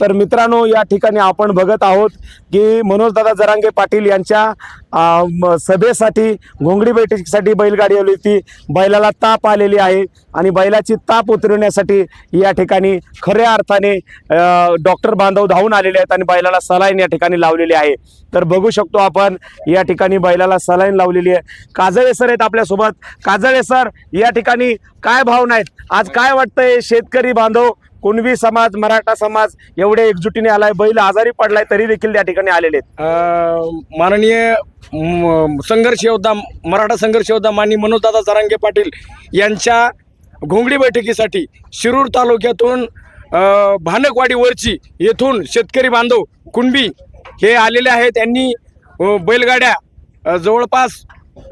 तर मित्रांनो या ठिकाणी आपण बघत आहोत की मनोजदादा जरांगे पाटील यांच्या म, सभेसाठी घोंगडी बैठकीसाठी बैलगाडी आली होती. बैलाला ताप आलेली आहे आणि बैलाची ताप उतरवण्यासाठी या ठिकाणी खऱ्या अर्थाने डॉक्टर बांधव धावून आलेले आहेत आणि बैलाला सलाईन या ठिकाणी लावलेली आहे. तर बघू शकतो आपण या ठिकाणी बैलाला सलाईन लावलेली आहे. काजळे सर आहेत आपल्यासोबत. काजळे सर या ठिकाणी काय भावना आहेत? आज काय वाटतंय शेतकरी बांधव? कुणबी समाज मराठा समाज एवढे एकजुटीने आलाय बैल आजारी पडलाय तरी देखील त्या ठिकाणी आलेले आहेत. माननीय म, संघर्ष योद्धा मराठा संघर्ष योद्धा माननीय मनोजदादा जरांगे पाटील यांच्या घोंगडी बैठकीसाठी शिरूर तालुक्यातून भानकवाडीवरची येथून शेतकरी बांधव कुणबी हे आलेले आहेत. त्यांनी बैलगाड्या जवळपास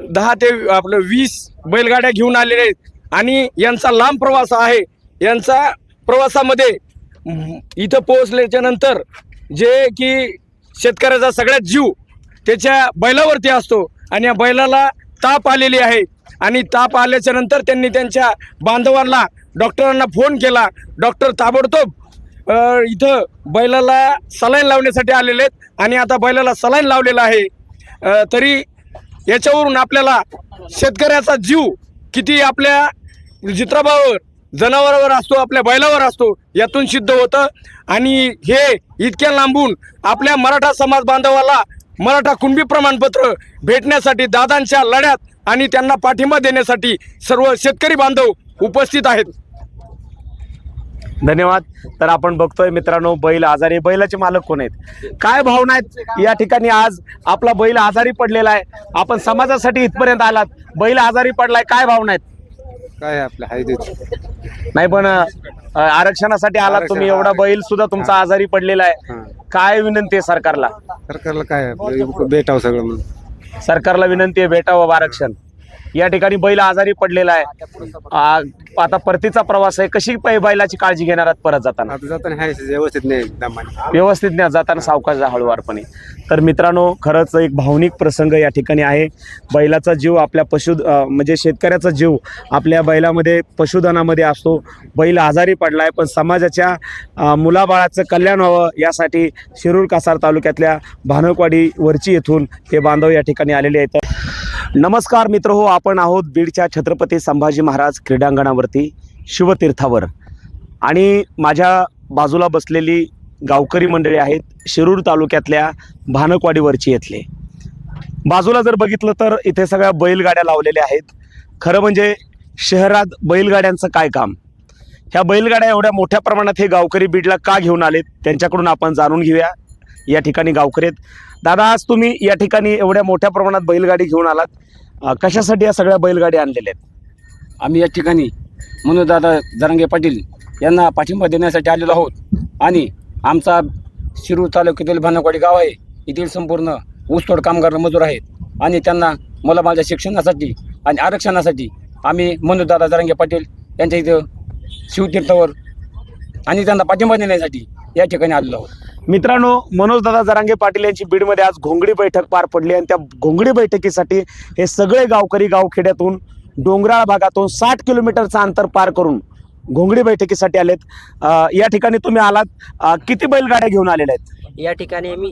दहा ते आपलं वीस बैलगाड्या घेऊन आलेले आहेत. आणि यांचा लांब प्रवास आहे. यांचा प्रवासामध्ये इथं पोहोचल्याच्या नंतर जे की शेतकऱ्याचा सगळ्यात जीव त्याच्या बैलावरती असतो आणि या बैलाला ताप आलेली आहे. आणि ताप आल्याच्यानंतर त्यांनी त्यांच्या बांधवांना डॉक्टरांना फोन केला. डॉक्टर ताबडतोब इथं बैलाला सलाईन लावण्यासाठी आलेले आहेत. आणि आता बैलाला सलाईन लावलेला आहे. तरी याच्यावरून आपल्याला शेतकऱ्याचा जीव किती आपल्या चित्राबावर जनावरावर असतो आपल्या बैलावर असतो यातून सिद्ध होतं. आणि हे इतक्या लांबून आपल्या मराठा समाज बांधवाला मराठा कुणबी प्रमाणपत्र भेटण्यासाठी दादांच्या लढ्यात आणि त्यांना पाठिंबा देण्यासाठी सर्व शेतकरी बांधव उपस्थित आहेत. धन्यवाद. तर आपण बघतोय मित्रांनो बैल आजारी बैलाचे मालक कोण आहेत? काय भावना आहेत? या ठिकाणी आज आपला बैल आजारी पडलेला आहे. आपण समाजासाठी इथपर्यंत आलात. बैल आजारी पडलाय. काय भावना आहेत? काय आपल्या हायदीच नाही पण अ, आरक्षणासाठी आलात तुम्ही एवढा बैल सुद्धा तुमचा आजारी पडलेला आहे. हा. काय विनंती आहे सरकारला? सरकारला काय आपलं भेटावं सगळं म्हणून. सरकारला विनंती आहे भेटावं आरक्षण. या ठिकाणी बैल आजारी पडलेला आहे. आ, आता परतीचा प्रवास आहे. कशी पै- बैलाची काळजी घेणार आहात परत जाताना? आता जाताना हाय व्यवस्थित नाही दमाने व्यवस्थित नाही जाताना सावकाश जा हळूवारपणे. तर मित्रांनो खरंच एक भावनिक प्रसंग या ठिकाणी आहे. बैलाचा जीव आपल्या पशु अ, म्हणजे शेतकऱ्याचा जीव आपल्या बैलामध्ये पशुधनामध्ये असतो. बैल आजारी पडला आहे पण समाजाच्या अ, मुलाबाळाचं कल्याण व्हावं यासाठी शिरूर कासार तालुक्यातल्या भानकवाडी वरची येथून हे बांधव या ठिकाणी आलेले आहेत. नमस्कार मित्र हो आपण आहोत बीडच्या छत्रपती संभाजी महाराज क्रीडांगणावरती शिवतीर्थावर. आणि माझ्या बाजूला बसलेली गावकरी मंडळी आहेत शिरूर तालुक्यातल्या भानकवाडीवरची येथले. बाजूला जर बघितलं तर इथे सगळ्या बैलगाड्या लावलेल्या आहेत. खरं म्हणजे शहरात बैलगाड्यांचं काय काम? ह्या बैलगाड्या एवढ्या मोठ्या प्रमाणात हे गावकरी बीडला का घेऊन आलेत त्यांच्याकडून आपण जाणून घेऊया. या ठिकाणी गावकरी आहेत. दादा आज तुम्ही या ठिकाणी एवढ्या मोठ्या प्रमाणात बैलगाडी घेऊन आलात. कशासाठी या सगळ्या बैलगाड्या आणलेल्या आहेत? आम्ही या ठिकाणी मनोजदादा जरांगे पाटील यांना पाठिंबा देण्यासाठी आलेलो आहोत. आणि आमचा शिरूर तालुक्यातील भानकवाडी गाव आहे. येथील संपूर्ण ऊसतोड कामगार मजूर आहेत. आणि त्यांना मला माझ्या शिक्षणासाठी आणि आरक्षणासाठी आम्ही मनोजदादा जरांगे पाटील यांच्या इथं शिवतीर्थावर आणि त्यांना पाठिंबा देण्यासाठी या ठिकाणी आलेलो आहोत. मित्रांनो मनोजदादा जरांगे पाटील यांची बीडमध्ये आज घोंगडी बैठक पार पडली आणि त्या घोंगडी बैठकीसाठी हे सगळे गावकरी गावखेड्यातून डोंगराळ भागातून साठ किलोमीटरचं अंतर पार करून घोंगडी बैठकीसाठी आलेत. अं, या ठिकाणी तुम्ही आलात. अं, किती बैलगाड्या घेऊन आलेल्या आहेत? या ठिकाणी आम्ही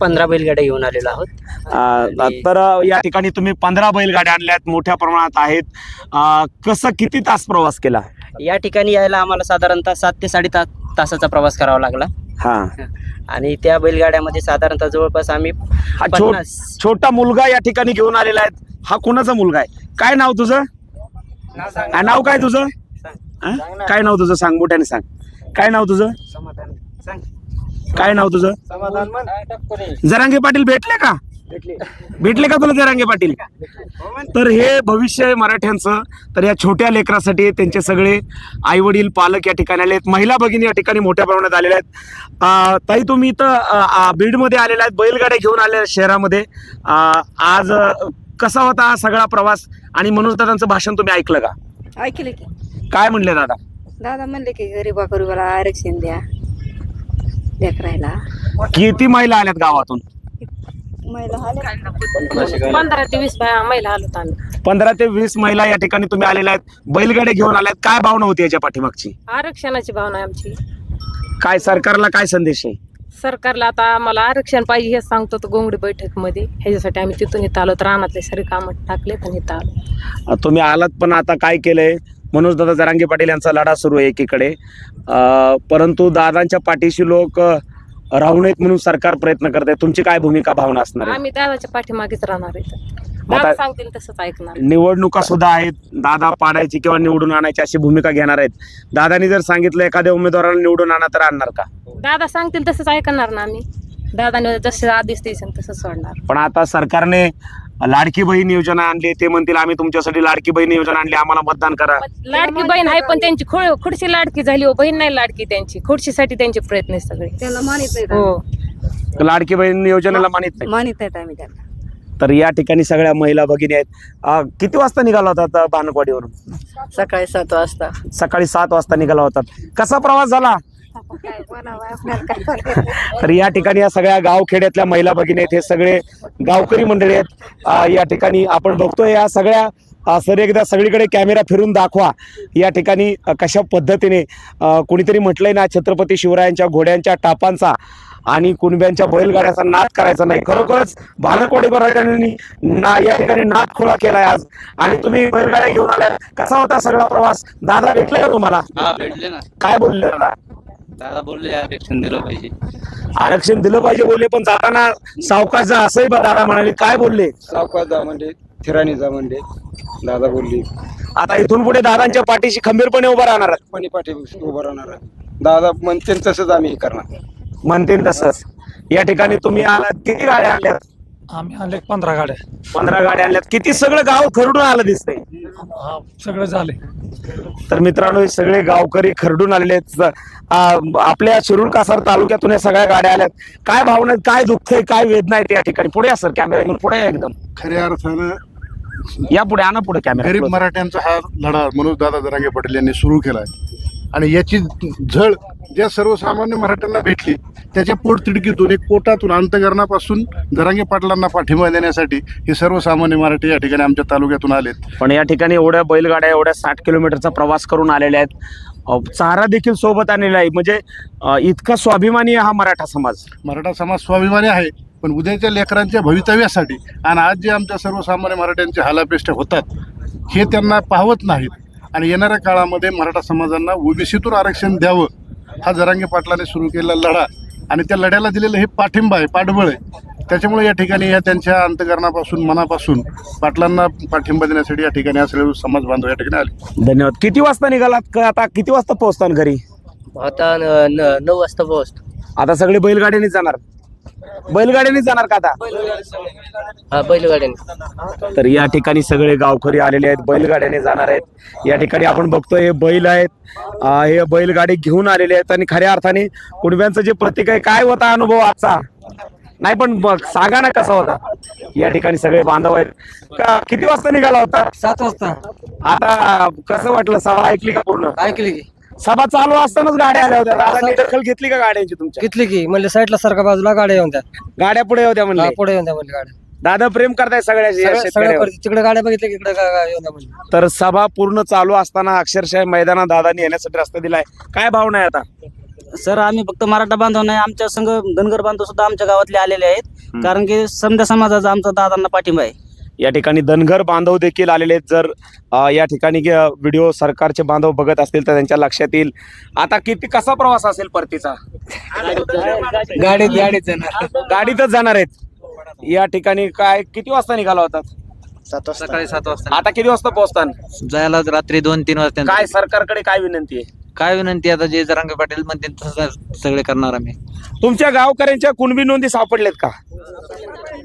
पंधरा बैलगाड्या घेऊन आलेलो आहोत. अं, आणि- तर या ठिकाणी तुम्ही पंधरा बैलगाड्या आणल्यात मोठ्या प्रमाणात आहेत. अं, कसं किती तास प्रवास केला? या ठिकाणी यायला आम्हाला साधारणतः सात ते साडे ता तासाचा प्रवास करावा लागला. हा. आणि त्या बैलगाड्यामध्ये साधारणतः जवळपास आम्ही हा छो- पन्नास छोटा मुलगा या ठिकाणी घेऊन आलेला आहे. हा कोणाचा मुलगा आहे? काय नाव तुझं? हा, नाव काय तुझं? हा? काय नाव तुझं? सांग मोठ्याने सांग. काय नाव तुझं? काय नाव तुझं? जरांगे पाटील भेटले का? भेटले. का तुला जरांगे पाटील? तर हे भविष्य आहे मराठ्यांचं. तर या छोट्या लेकरासाठी त्यांचे सगळे आई वडील पालक या ठिकाणी आले आहेत. महिला भगिनी या ठिकाणी मोठ्या प्रमाणात आलेल्या आहेत. ताई तुम्ही इथं बीडमध्ये आलेल्या आहेत. बैलगाड्या घेऊन आलेल्या आहेत शहरामध्ये. आज कसा होता हा सगळा प्रवास? आणि मनोज दादांचं भाषण तुम्ही ऐकलं का? ऐकलं की. काय म्हणले दादा? दादा म्हणले की गरीबा गरीबाला आरक्षण द्या. लेकरायला किती महिला आल्यात गावातून? पंधरा ते वीस बाया महिला आलो आम्ही. पंधरा ते वीस महिला या ठिकाणी तुम्ही आलेल्या आहेत. बैलगाड्या घेऊन आल्यात. काय भावना होती याच्या पाठीमागची? आरक्षणाची भावना आहे आमची. काय सरकारला काय संदेश आहे? सरकारला आता आम्हाला आरक्षण पाहिजे हे सांगतो तो गोंगडी बैठकमध्ये. ह्याच्यासाठी आम्ही तिथून इथं आलो तर रानातले सारे कामं टाकले आणि इथं आलो. अ, तुम्ही आलात पण आता काय केलंय? मनोज दादा जरांगे पाटील यांचा लढा सुरू आहे एकीकडे. अ, परंतु दादांच्या पाठीशी लोक अ, राहू नयेत म्हणून सरकार प्रयत्न करत. आहे तुमची काय भूमिका भावना असणार आहे? आम्ही दादाच्या पाठीमागेच राहणार इथं मग दादा आता- सांगतील तसंच ऐकणार. निवडणुका सुद्धा आहेत. दादा पाडायची किंवा निवडून आणायची अशी भूमिका घेणार आहेत. दादानी जर सांगितलं एखाद्या उमेदवाराला निवडून आणा तर आणणार का? दादा सांगतील तसंच ऐकणार ना आम्ही. दादाने जसे आदेश द्यायचे तसंच सोडणार. पण आता सरकारने लाडकी बहीण योजना आणली ते म्हणतील आम्ही तुमच्यासाठी लाडकी बहीण योजना आणली आम्हाला मतदान करा. लाडकी बहीण आहे पण त्यांची खोड खुडशी लाडकी झाली हो बहीण नाही लाडकी त्यांची. खुडशीसाठी त्यांचे प्रयत्न आहे सगळे. त्याला मानित नाही हो. लाडकी बहीण योजनेला मानित नाही मानित नाहीत आम्ही त्याला तर या ठिकाणी सगळ्या महिला भगिनी आहेत. अ, किती वाजता निघाला होता भानकवाडीवरून सकाळी सात वाजता. सकाळी सात वाजता निघाला होतात कसा प्रवास झाला? तर या ठिकाणी या सगळ्या गावखेड्यातल्या महिला भगिनी आहेत हे सगळे गावकरी मंडळी आहेत. या ठिकाणी आपण बघतोय या सगळ्या सर एकदा सगळीकडे कॅमेरा फिरून दाखवा. या ठिकाणी कशा पद्धतीने कोणीतरी म्हटलंय ना छत्रपती शिवरायांच्या घोड्यांच्या टापांचा आणि कुणब्यांच्या बैलगाड्याचा नाद करायचा नाही. खरोखरच भानकवाडीकरांनी ना या ठिकाणी नाद खोळा केलाय आज. आणि तुम्ही बैलगाड्या घेऊन आल्या कसा होता सगळा प्रवास? दादा भेटले का तुम्हाला? हा भेटले ना. काय बोलले दादा? दादा बोलले आरक्षण दिलं पाहिजे. आरक्षण दिलं पाहिजे बोलले पण जाताना सावकाश जा असंही बा दादा म्हणाले. काय बोलले? सावकाश जा म्हणजे थिराणी जा म्हणजे दादा बोलली. आता इथून पुढे दादांच्या पाठीशी खंबीरपणे उभा राहणार आहेत. पाठी उभं राहणार आहे. दादा म्हणते तसंच आम्ही हे करणार. म्हणते तसंच. या ठिकाणी तुम्ही आलात किती गाड्या आणल्यात? आम्ही आणले पंधरा गाड्या. पंधरा गाड्या आणल्यात. किती सगळं गाव खरडून आलं दिसतंय. हा, सगळं झाले. तर मित्रांनो हे सगळे गावकरी खरडून आलेले आहेत. आ, आपल्या शिरूर कासार तालुक्यातून या सगळ्या गाड्या आल्यात. काय भावना आहेत, काय दुःख आहे काय वेदना आहेत या ठिकाणी? पुढे या सर कॅमेरा घेऊन पुढे या एकदम. खऱ्या अर्थानं या पुढे आणा पुढे गरीब कॅमेरा मराठ्यांचा हा लढा मनोज दादा जरांगे पाटील यांनी सुरू केलाय. आणि याची झळ ज्या सर्वसामान्य मराठ्यांना भेटली त्याच्या पोटतिडकीतून एक पोटातून अंतकरणापासून जरांगे पाटलांना पाठिंबा देण्यासाठी हे सर्वसामान्य मराठी या ठिकाणी आमच्या तालुक्यातून आलेत. पण या ठिकाणी एवढ्या बैलगाड्या एवढ्या साठ किलोमीटरचा प्रवास करून आलेल्या आहेत. चारा देखील सोबत आणलेला आहे. म्हणजे इतका स्वाभिमानी आहे हा मराठा समाज. मराठा समाज स्वाभिमानी आहे पण उद्याच्या लेकरांच्या भवितव्यासाठी आणि आज जे आमच्या सर्वसामान्य मराठ्यांचे हालापेष्ट होतात हे त्यांना पाहवत नाहीत. आणि येणाऱ्या काळामध्ये मराठा समाजांना ओबीसीतून आरक्षण द्यावं हा जरांगे पाटलाने सुरू केलेला लढा. आणि त्या लढ्याला दिलेलं हे पाठिंबा आहे पाठबळ आहे. त्याच्यामुळे या ठिकाणी या त्यांच्या अंतकरणापासून मनापासून पाटलांना पाठिंबा देण्यासाठी या ठिकाणी सगळे समाज बांधव या ठिकाणी आले. धन्यवाद. किती वाजता निघालात? का आता किती वाजता पोहोचता घरी? आता नऊ वाजता पोहोचतो. आता सगळे बैलगाड्याने जाणार. बैलगाड्याने जाणार का आता? हा बैलगाड्याने. तर या ठिकाणी सगळे गावकरी आलेले आहेत बैलगाड्याने जाणार आहेत. या ठिकाणी आपण बघतोय हे बैल आहेत. अं, हे बैलगाडी घेऊन आलेले आहेत आणि खऱ्या अर्थाने कुणब्यांचं जे प्रतीक आहे काय होता अनुभव आजचा? नाही पण बघ सांगा ना कसा होता? या ठिकाणी सगळे बांधव आहेत. का किती वाजता निघाला होता? सात वाजता. आता कसं वाटलं? सभा ऐकली का पूर्ण? ऐकली की. सभा चालू असतानाच गाड्या आल्या होत्या. दादांनी दखल घेतली का गाड्यांची तुमच्या? घेतली की. म्हणजे साईडला सारखा बाजूला गाड्या येऊन त्या गाड्या पुढे होत्या म्हणले. पुढे येऊन त्या म्हणजे गाड्या. दादा प्रेम करताय सगळ्याशी या सगळ्या- सगळ्या शेतकऱ्यावर. परिस्थिती- तिकडे गाड्या बघितल्या की इकडे गा- गा- येऊन त्या म्हणजे तर सभा पूर्ण चालू असताना अक्षरशः मैदानात दादांनी येण्यासाठी रस्ता दिलाय. काय भावना आहे आता? सर आम्ही फक्त मराठा बांधव नाही आमच्या संघ धनगर बांधव सुद्धा आमच्या गावातले आलेले आहेत. कारण की समजा समाजाचा आमचा दादांना पाठिंबा आहे. या ठिकाणी धनगर बांधव देखील आलेले आहेत. जर या ठिकाणी व्हिडिओ सरकारचे बांधव बघत असतील तर त्यांच्या लक्षात येईल. आता किती कसा प्रवास असेल परतीचा? गाडीत गाडीत जाणार. गाडीतच जाणार आहेत. या ठिकाणी काय किती वाजता निघाला होता? सकाळी सात वाजता. आता किती वाजता पोहोचता जायला रात्री दोन तीन वाजता. काय सरकारकडे काय विनंती आहे? काय विनंती आता जे जरांगे पाटील म्हणतील तसं सगळे करणार आम्ही. तुमच्या गावकऱ्यांच्या कुणबी नोंदी सापडल्यात का?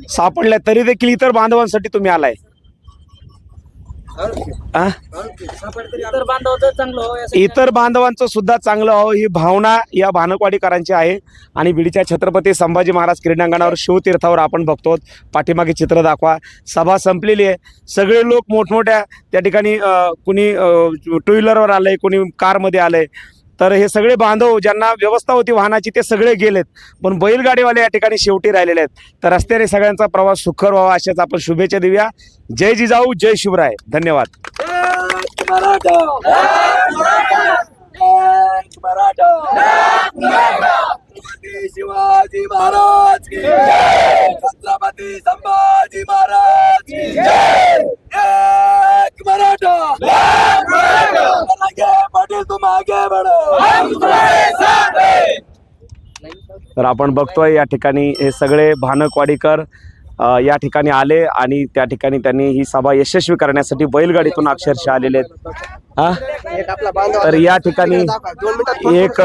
सापडल्यात तरी देखील इतर बांधवांसाठी तुम्ही आलाय. आ? चांगलं हो, यासाठी इतर बांधवांचं सुद्धा चांगलं व्हावं ही भावना या भानकवाडीकरांची आहे. आणि बीडच्या छत्रपती संभाजी महाराज क्रीडांगणावर शिवतीर्थावर आपण बघतो पाठीमागे चित्र दाखवा. सभा संपलेली आहे. सगळे लोक मोठमोठ्या त्या ठिकाणी अं, कुणी टू व्हीलरवर आलंय कुणी कारमध्ये आलंय. तर हे सगळे बांधव ज्यांना व्यवस्था होती वाहनाची ते सगळे गेलेत. पण बैलगाडीवाले या ठिकाणी शेवटी राहिलेले आहेत. तर रस्त्याने सगळ्यांचा प्रवास सुखर व्हावा अशाच आपण शुभेच्छा देऊया. जय जिजाऊ जय शिवराय. धन्यवाद. शिवाजी महाराज की छत्रपती संभाजी महाराज की एक मराठा. पाटील तर आपण बघतोय या ठिकाणी हे सगळे भानकवाडीकर अ, या ठिकाणी आले आणि त्या ठिकाणी त्यांनी ही सभा यशस्वी करण्यासाठी बैलगाडीतून अक्षरशः आलेले आहेत. तर या ठिकाणी एक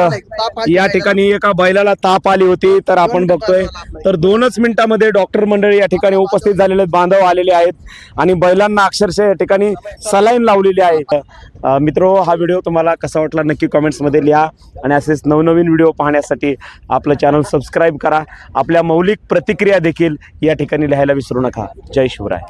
या ठिकाणी एका बैलाला ताप आली होती तर आपण बघतोय. तर दोनच मिनिटामध्ये डॉक्टर मंडळी या ठिकाणी उपस्थित झालेले आहेत, बांधव आलेले आहेत आणि बैलांना अक्षरशः या ठिकाणी सलाईन लावलेली आहे. मित्रो हा व्हिडिओ तुम्हाला कसा वाटला नक्की कमेंट्समध्ये लिहा. आणि असेच नवनवीन व्हिडिओ पाहण्यासाठी आपलं चॅनल सबस्क्राईब करा. आपल्या मौलिक प्रतिक्रिया देखील या ठिकाणी लिहायला विसरू नका. जय शिवराय.